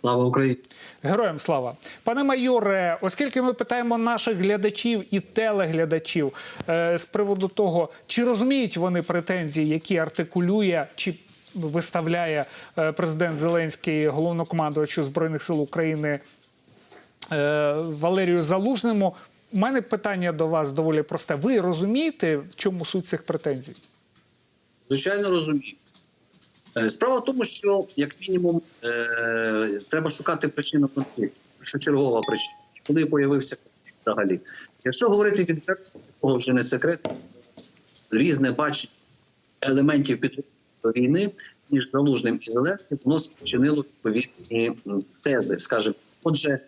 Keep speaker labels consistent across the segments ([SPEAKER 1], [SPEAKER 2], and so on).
[SPEAKER 1] Слава Україні!
[SPEAKER 2] Героям слава, пане майоре. Оскільки ми питаємо наших глядачів і телеглядачів е, з приводу того, чи розуміють вони претензії, які артикулює чи виставляє е, президент Зеленський головнокомандувачу збройних сил України е, Валерію Залужному. У мене питання до вас доволі просте. Ви розумієте, в чому суть цих претензій?
[SPEAKER 1] Звичайно, розумію. Е, Справа в тому, що як мінімум е, треба шукати причину конфлікту. Першочергова причина. Коли появився конфлікт взагалі. Якщо говорити відверто, того вже не секрет, різне бачення елементів підготовки війни між Залужним і Зеленським, воно спричинило відповідні тези. Скажімо, отже,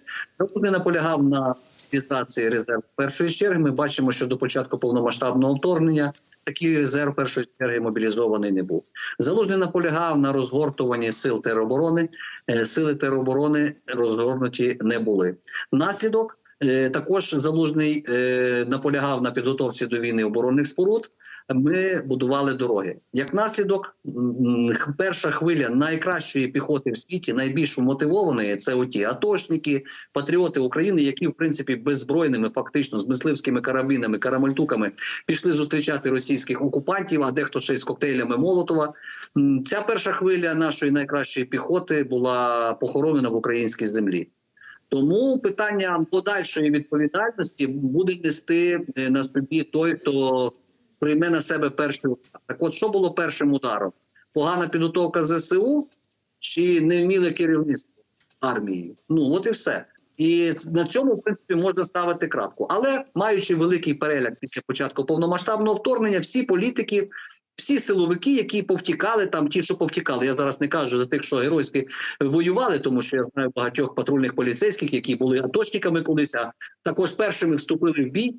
[SPEAKER 1] не наполягав на мобілізації резерв першої черги, ми бачимо, що до початку повномасштабного вторгнення такий резерв першої черги мобілізований не був. Залужний наполягав на розгортуванні сил тероборони. Е, Сили тероборони розгорнуті не були. Наслідок е, також залужний е, наполягав на підготовці до війни оборонних споруд. Ми будували дороги. Як наслідок, перша хвиля найкращої піхоти в світі, найбільш мотивованої це оті атошники, патріоти України, які в принципі беззбройними, фактично з мисливськими карабінами, карамальтуками пішли зустрічати російських окупантів, а дехто ще й з коктейлями Молотова. Ця перша хвиля нашої найкращої піхоти була похоронена в українській землі. Тому питання подальшої відповідальності буде нести е, на собі той, хто прийме на себе перший удар. Так, от що було першим ударом? Погана підготовка ЗСУ чи невміле керівництво армією? Ну от і все. І на цьому, в принципі, можна ставити крапку. Але маючи великий переляк після початку повномасштабного вторгнення, всі політики, всі силовики, які повтікали, там ті, що повтікали, я зараз не кажу за тих, що геройськи воювали, тому що я знаю багатьох патрульних поліцейських, які були аточниками колись, а також першими вступили в бій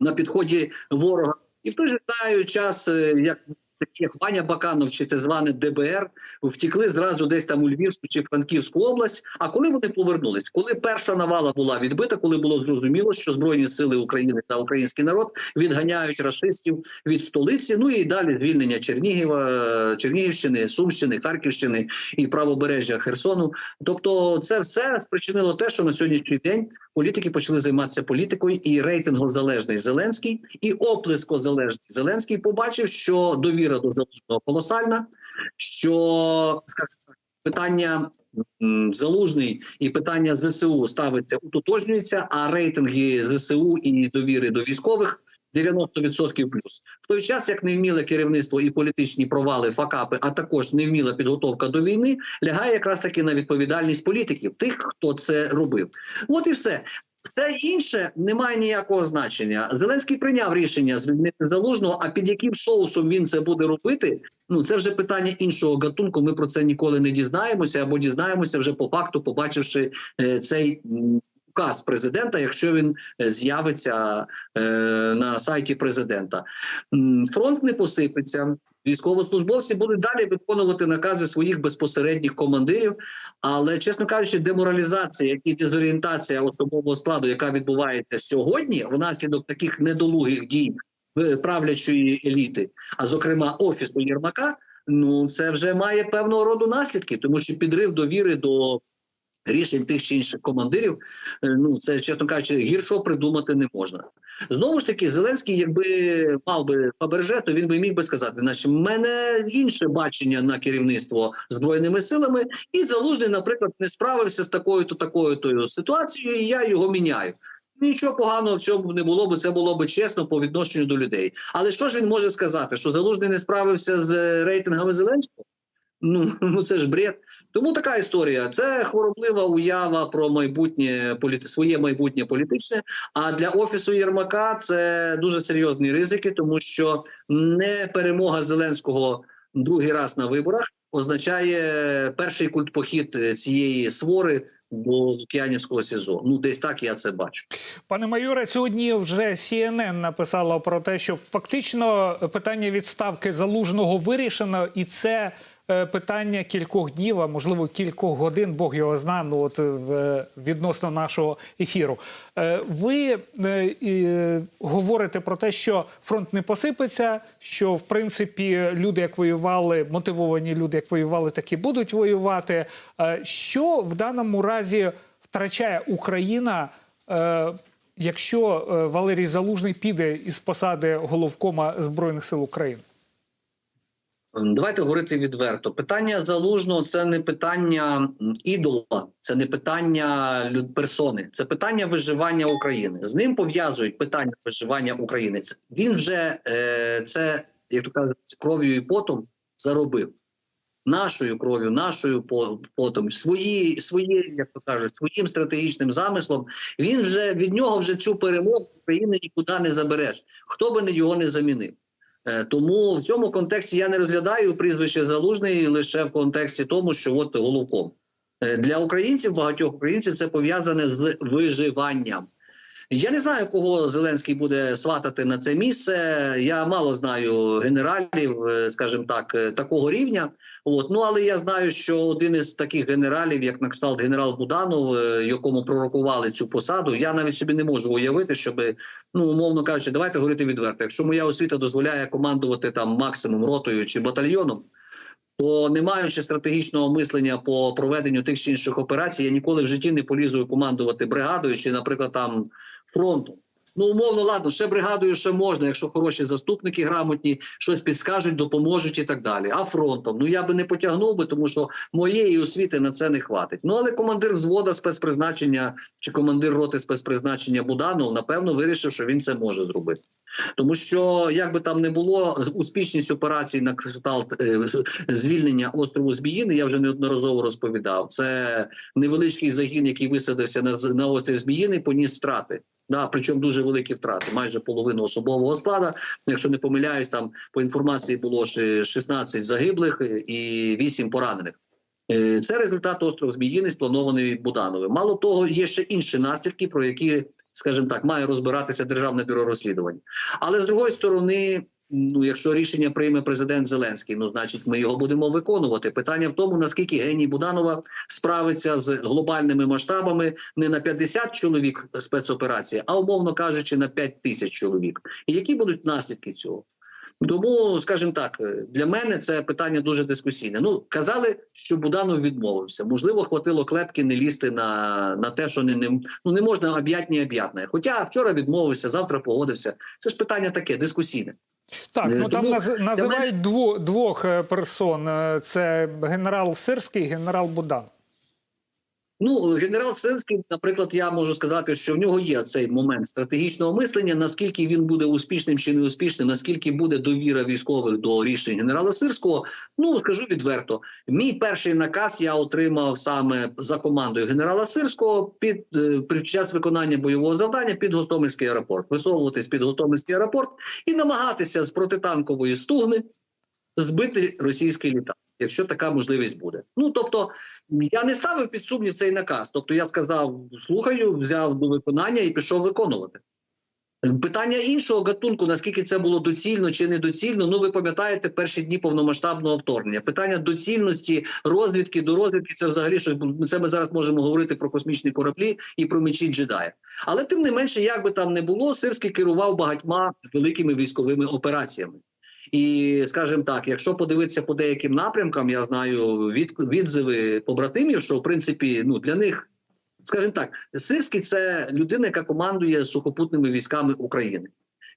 [SPEAKER 1] на підході ворога. І в той же час, е, як такі Ваня Баканов чи те зване ДБР, втікли зразу десь там у Львівську чи Франківську область. А коли вони повернулись, коли перша навала була відбита, коли було зрозуміло, що збройні сили України та український народ відганяють рашистів від столиці, ну і далі звільнення Чернігова, е, Чернігівщини, Сумщини, Харківщини і правобережжя Херсону. Тобто, це все спричинило те, що на сьогоднішній день політики почали займатися політикою, і рейтингозалежний Зеленський, і оплескозалежний Зеленський побачив, що довіра до залужного колосальна, що скажімо питання. Залужний і питання ЗСУ ставиться утотожнюється, а рейтинги ЗСУ і довіри до військових 90% плюс. В той час, як невміле керівництво і політичні провали, факапи, а також невміла підготовка до війни, лягає якраз таки на відповідальність політиків, тих, хто це робив. От і все. Все інше не має ніякого значення. Зеленський прийняв рішення звільнити залужного. А під яким соусом він це буде робити? Ну це вже питання іншого гатунку. Ми про це ніколи не дізнаємося або дізнаємося вже по факту, побачивши е, цей м, указ президента, якщо він е, з'явиться е, на сайті президента. Фронт не посипеться. Військовослужбовці будуть далі виконувати накази своїх безпосередніх командирів. Але чесно кажучи, деморалізація і дезорієнтація особового складу, яка відбувається сьогодні, внаслідок таких недолугих дій е, правлячої еліти, а зокрема офісу Єрмака, ну це вже має певного роду наслідки, тому що підрив довіри до. Рішень тих чи інших командирів, е, ну це чесно кажучи, гіршого придумати не можна. Знову ж таки, Зеленський, якби мав би Фаберже, то він би міг би сказати: значить, в мене інше бачення на керівництво збройними силами, і залужний, наприклад, не справився з такою то такою то ситуацією, і я його міняю. Нічого поганого в цьому не було б, це було б чесно по відношенню до людей. Але що ж він може сказати? Що залужний не справився з е, рейтингами Зеленського? Ну, ну це ж бред. Тому така історія. Це хвороблива уява про майбутнє політи... своє майбутнє політичне. А для офісу Єрмака це дуже серйозні ризики, тому що не перемога Зеленського другий раз на виборах означає перший культпохід цієї свори до Лук'янівського СІЗО. Ну, десь так я це бачу.
[SPEAKER 2] Пане майоре, сьогодні вже CNN написала про те, що фактично питання відставки залужного вирішено, і це питання кількох днів, а можливо кількох годин, Бог його зна, ну от е, відносно нашого ефіру. Е, Ви е, е, говорите про те, що фронт не посипеться, що в принципі люди, як воювали, мотивовані люди, як воювали, так і будуть воювати. Е, Що в даному разі втрачає Україна? е, Якщо е, Валерій Залужний піде із посади головкома збройних сил України,
[SPEAKER 1] Давайте говорити відверто. Питання залужного це не питання ідола, це не питання персони, це питання виживання України. З ним пов'язують питання виживання України. Він вже е, це, як то кажуть, кров'ю і потом заробив. Нашою кров'ю, нашою потом, свої, свої, як то кажуть, своїм стратегічним замислом. Він вже від нього вже цю перемогу України нікуди не забереш. Хто би його не замінив. Е, Тому в цьому контексті я не розглядаю прізвище залужний лише в контексті тому, що от головком Е, для українців, багатьох українців, це пов'язане з виживанням. Я не знаю, кого Зеленський буде сватати на це місце. Я мало знаю генералів, е, скажімо так, е, такого рівня. От ну але я знаю, що один із таких генералів, як на кшталт генерал Буданов, е, якому пророкували цю посаду, я навіть собі не можу уявити, щоб ну умовно кажучи, давайте говорити відверто. Якщо моя освіта дозволяє командувати там максимум ротою чи батальйоном. То не маючи стратегічного мислення по проведенню тих чи інших операцій, я ніколи в житті не полізу командувати бригадою чи, наприклад, там фронтом. Ну, умовно, ладно, ще бригадою ще можна, якщо хороші заступники грамотні, щось підскажуть, допоможуть і так далі. А фронтом, ну я би не потягнув би, тому що моєї освіти на це не хватить. Ну але командир взвода спецпризначення чи командир роти спецпризначення Буданов, напевно, вирішив, що він це може зробити. Тому що як би там не було, успішність операцій на кшталт е, звільнення острову Збіїни, я вже неодноразово розповідав. Це невеличкий загін, який висадився на, на острів Збіїни, поніс втрати. Да, причому дуже великі втрати, майже половину особового складу. Якщо не помиляюсь, там по інформації було 16 загиблих е, і 8 поранених. Е, Це результат остров Зміїний, спланований Будановим. Мало того, є ще інші наслідки, про які, скажімо так, має розбиратися державне бюро розслідувань. Але з другої сторони, ну якщо рішення прийме президент Зеленський, ну значить ми його будемо виконувати. Питання в тому, наскільки геній Буданова справиться з глобальними масштабами не на 50 чоловік спецоперації, а умовно кажучи, на 5 тисяч чоловік. І які будуть наслідки цього? Тому, скажімо так, е, для мене це питання дуже дискусійне. Ну казали, що Буданов відмовився. Можливо, хватило клепки не лізти на, на те, що не, не ну не можна об'ятні об'ятне. Хоча вчора відмовився, завтра погодився. Це ж питання таке дискусійне.
[SPEAKER 2] так
[SPEAKER 1] Е,
[SPEAKER 2] ну там наз- називають дво, двох е, персон: це генерал Сирський, генерал Будан.
[SPEAKER 1] Ну, генерал Сенський, наприклад, я можу сказати, що в нього є цей момент стратегічного мислення. Наскільки він буде успішним чи неуспішним, наскільки буде довіра військових до рішень генерала Сирського. Ну скажу відверто, мій перший наказ я отримав саме за командою генерала Сирського під е, під час виконання бойового завдання під Гостомельський аеропорт, висовуватись під Гостомельський аеропорт і намагатися з протитанкової стугни збити російський літак, якщо така можливість буде. Ну тобто. Я не ставив під сумнів цей наказ. Тобто я сказав, слухаю, взяв до виконання і пішов виконувати. Питання іншого гатунку, наскільки це було доцільно чи недоцільно, ну ви пам'ятаєте перші дні повномасштабного вторгнення. Питання доцільності розвідки до розвідки це взагалі щось це ми зараз можемо говорити про космічні кораблі і про мечі джедая. Але тим не менше, як би там не було, Сирський керував багатьма великими військовими операціями. І скажімо так, якщо подивитися по деяким напрямкам, я знаю від відзиви побратимів, що в принципі ну для них, скажімо так, Сирський це людина, яка командує сухопутними військами України.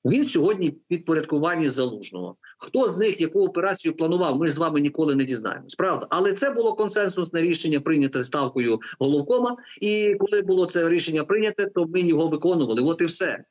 [SPEAKER 1] Він сьогодні підпорядкуванні залужного. Хто з них яку операцію планував? Ми з вами ніколи не дізнаємось. Правда, але це було консенсусне рішення, прийняте ставкою головкома. І коли було це рішення прийняте, то ми його виконували. От і все.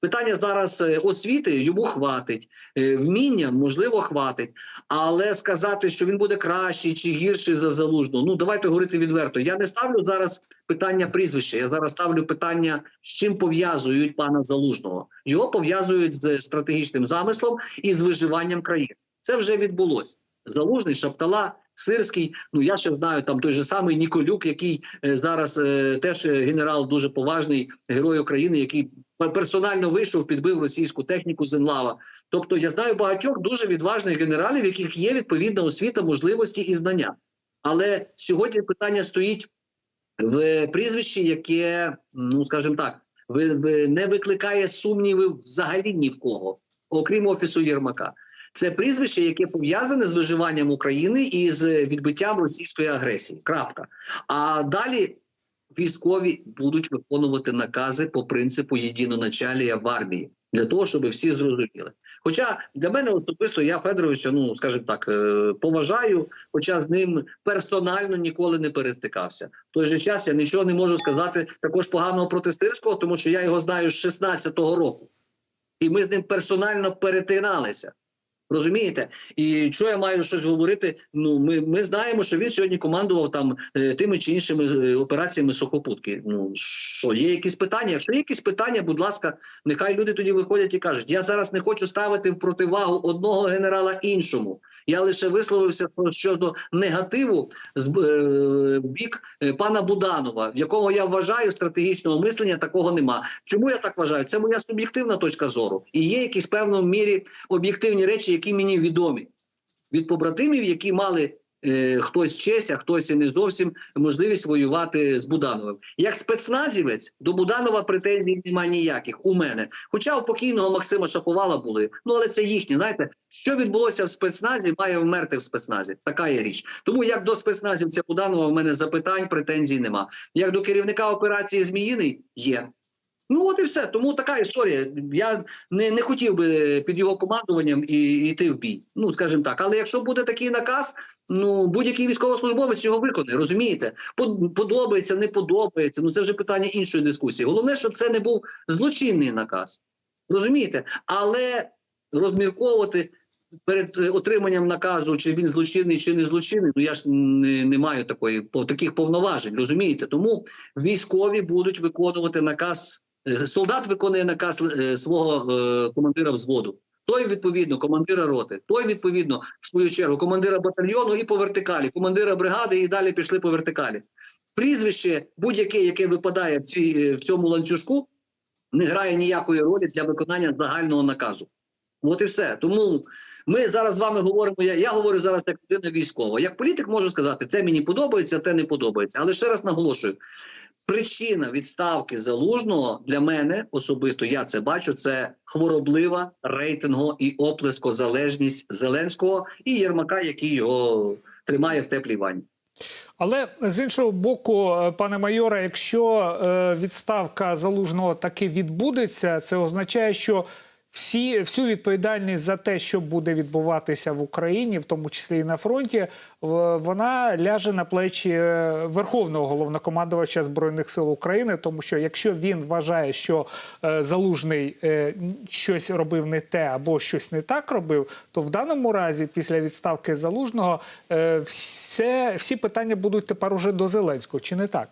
[SPEAKER 1] Питання зараз е, освіти йому хватить, е, вміння можливо хватить, але сказати, що він буде кращий чи гірший за залужну. Ну давайте говорити відверто. Я не ставлю зараз питання прізвища. Я зараз ставлю питання, з чим пов'язують пана залужного. Його пов'язують з стратегічним замислом і з виживанням країни. Це вже відбулося. Залужний, Шаптала, Сирський. Ну я ще знаю там той же самий Ніколюк, який е, зараз е, теж генерал дуже поважний, герой України, який персонально вийшов, підбив російську техніку Зенлава. Тобто я знаю багатьох дуже відважних генералів, в яких є відповідна освіта, можливості і знання. Але сьогодні питання стоїть в прізвищі, яке, ну скажімо так, не викликає сумнівів взагалі ні в кого, окрім офісу Єрмака. Це прізвище, яке пов'язане з виживанням України і з відбиттям російської агресії. Крапка. А далі військові будуть виконувати накази по принципу єдиноначалія в армії для того, щоб всі зрозуміли. Хоча для мене особисто я Федоровича, ну скажімо так, е, поважаю, хоча з ним персонально ніколи не перестикався. В той же час я нічого не можу сказати також поганого проти Сирського, тому що я його знаю з 16-го року, і ми з ним персонально перетиналися. Розумієте, і що я маю щось говорити? Ну ми, ми знаємо, що він сьогодні командував там е, тими чи іншими е, операціями сухопутки. Ну що є якісь питання? Якщо є якісь питання, будь ласка, нехай люди тоді виходять і кажуть: я зараз не хочу ставити в противагу одного генерала іншому. Я лише висловився щодо негативу з е, бік пана Буданова, якого я вважаю стратегічного мислення такого нема. Чому я так вважаю? Це моя суб'єктивна точка зору, і є якісь певному мірі об'єктивні речі, які мені відомі від побратимів, які мали е, хтось честь, а хтось і не зовсім можливість воювати з Будановим. Як спецназівець до Буданова претензій немає ніяких у мене. Хоча у покійного Максима Шаповала були. Ну але це їхні. Знаєте, що відбулося в спецназі, має вмерти в спецназі. Така є річ. Тому як до спецназівця Буданова в мене запитань, претензій нема. Як до керівника операції Зміїний є. Ну от і все. Тому така історія. Я не, не хотів би під його командуванням і йти в бій. Ну скажімо так. Але якщо буде такий наказ, ну будь-який військовослужбовець його виконає. Розумієте? Под- Подобається, не подобається. Ну це вже питання іншої дискусії. Головне, щоб це не був злочинний наказ. Розумієте? Але розмірковувати. Перед е, отриманням наказу, чи він злочинний, чи не злочинний, ну я ж не, не маю такої таких повноважень, розумієте? Тому військові будуть виконувати наказ. Е, Солдат виконує наказ е, свого е, командира взводу. Той відповідно командира роти, той відповідно в свою чергу командира батальйону і по вертикалі, командира бригади, і далі пішли по вертикалі. Прізвище будь-яке, яке випадає в, цій, в цьому ланцюжку, не грає ніякої ролі для виконання загального наказу. От і все. Тому ми зараз з вами говоримо. Я, я говорю зараз як людина військова. Як політик можу сказати, це мені подобається, те не подобається. Але ще раз наголошую: причина відставки залужного для мене особисто я це бачу. Це хвороблива рейтинго і оплескозалежність Зеленського і Єрмака, який його тримає в теплій ванні.
[SPEAKER 2] Але з іншого боку, е, пане майоре, якщо е, відставка залужного таки відбудеться, це означає, що всі, всю відповідальність за те, що буде відбуватися в Україні, в тому числі і на фронті, вона ляже на плечі е, верховного головнокомандувача збройних сил України, тому що якщо він вважає, що е, залужний е, щось робив не те або щось не так робив, то в даному разі, після відставки залужного, все, всі питання будуть тепер уже до Зеленського, чи не так?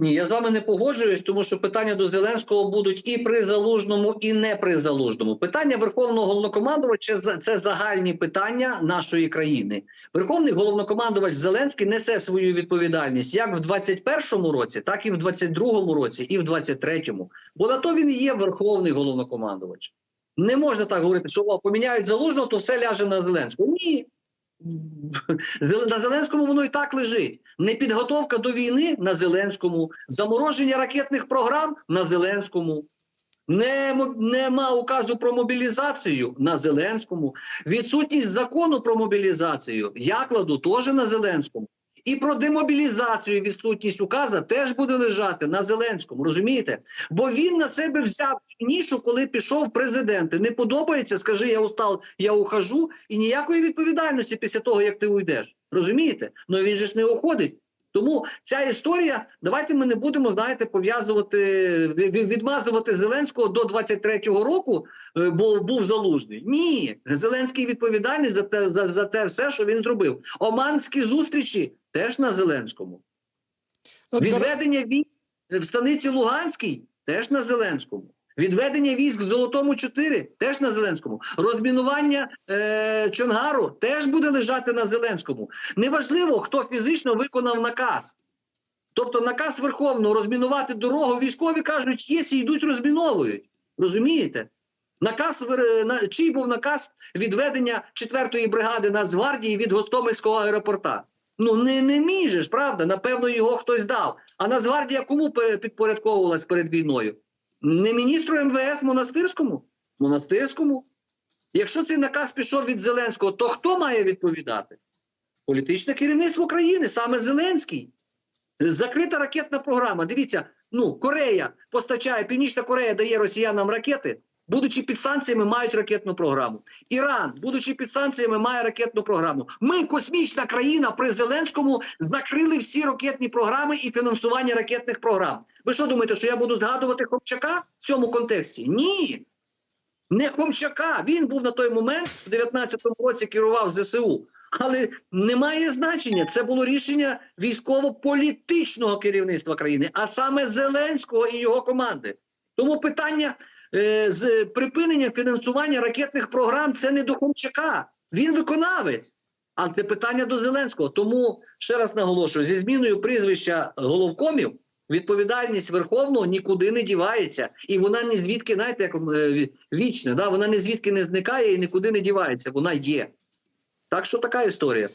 [SPEAKER 1] Ні, я з вами не погоджуюсь, тому що питання до Зеленського будуть і при залужному, і не при залужному. Питання верховного головнокомандувача це загальні питання нашої країни. Верховний головнокомандувач Зеленський несе свою відповідальність як в 21-му році, так і в 22-му році, і в 23-му. Бо на то він і є верховний головнокомандувач. Не можна так говорити, що поміняють залужного, то все ляже на Зеленського. Ні. На Зеленському воно і так лежить. Непідготовка до війни на Зеленському, замороження ракетних програм на Зеленському. Нема указу про мобілізацію на Зеленському. Відсутність закону про мобілізацію я кладу теж на Зеленському. І про демобілізацію відсутність указа теж буде лежати на Зеленському. Розумієте? Бо він на себе взяв нішу, коли пішов в президенти. Не подобається, скажи, я устал, я ухожу, і ніякої відповідальності після того, як ти уйдеш. Розумієте? Ну він же ж не уходить. Тому ця історія, давайте ми не будемо, знаєте, пов'язувати, ві- відмазувати Зеленського до 23-го року, е, бо був залужний. Ні, Зеленський відповідальний за те, за, за те все, що він зробив. Оманські зустрічі теж на Зеленському.
[SPEAKER 2] Ну,
[SPEAKER 1] Відведення військ в станиці Луганській теж на Зеленському. Відведення військ в Золотому 4 теж на Зеленському. Розмінування е, Чонгару теж буде лежати на Зеленському. Неважливо, хто фізично виконав наказ. Тобто наказ Верховного розмінувати дорогу, військові кажуть, є і йдуть розміновують. Розумієте? Наказ на чий був наказ відведення 4-ї бригади Нацгвардії від Гостомельського аеропорта? Ну не, не міжеш, правда? Напевно, його хтось дав. А Нацгвардія кому підпорядковувалась перед війною? Не міністру МВС Монастирському? Монастирському? Якщо цей наказ пішов від Зеленського, то хто має відповідати? Політичне керівництво країни, саме Зеленський. Закрита ракетна програма. Дивіться, ну Корея постачає, Північна Корея дає росіянам ракети, будучи під санкціями, мають ракетну програму. Іран, будучи під санкціями, має ракетну програму. Ми, космічна країна, при Зеленському закрили всі ракетні програми і фінансування ракетних програм. Ви що думаєте, що я буду згадувати Хомчака в цьому контексті? Ні. Не Хомчака. Він був на той момент в 19-му році керував ЗСУ. Але немає значення. Це було рішення військово-політичного керівництва країни, а саме Зеленського і його команди. Тому питання з припинення фінансування ракетних програм це не до Хомчака. Він виконавець. А це питання до Зеленського. Тому ще раз наголошую: зі зміною прізвища головкомів відповідальність Верховного нікуди не дівається, і вона ні звідки, знаєте, як е, вічна, да? вона ні звідки не зникає і нікуди не дівається. Вона є. Так що така історія.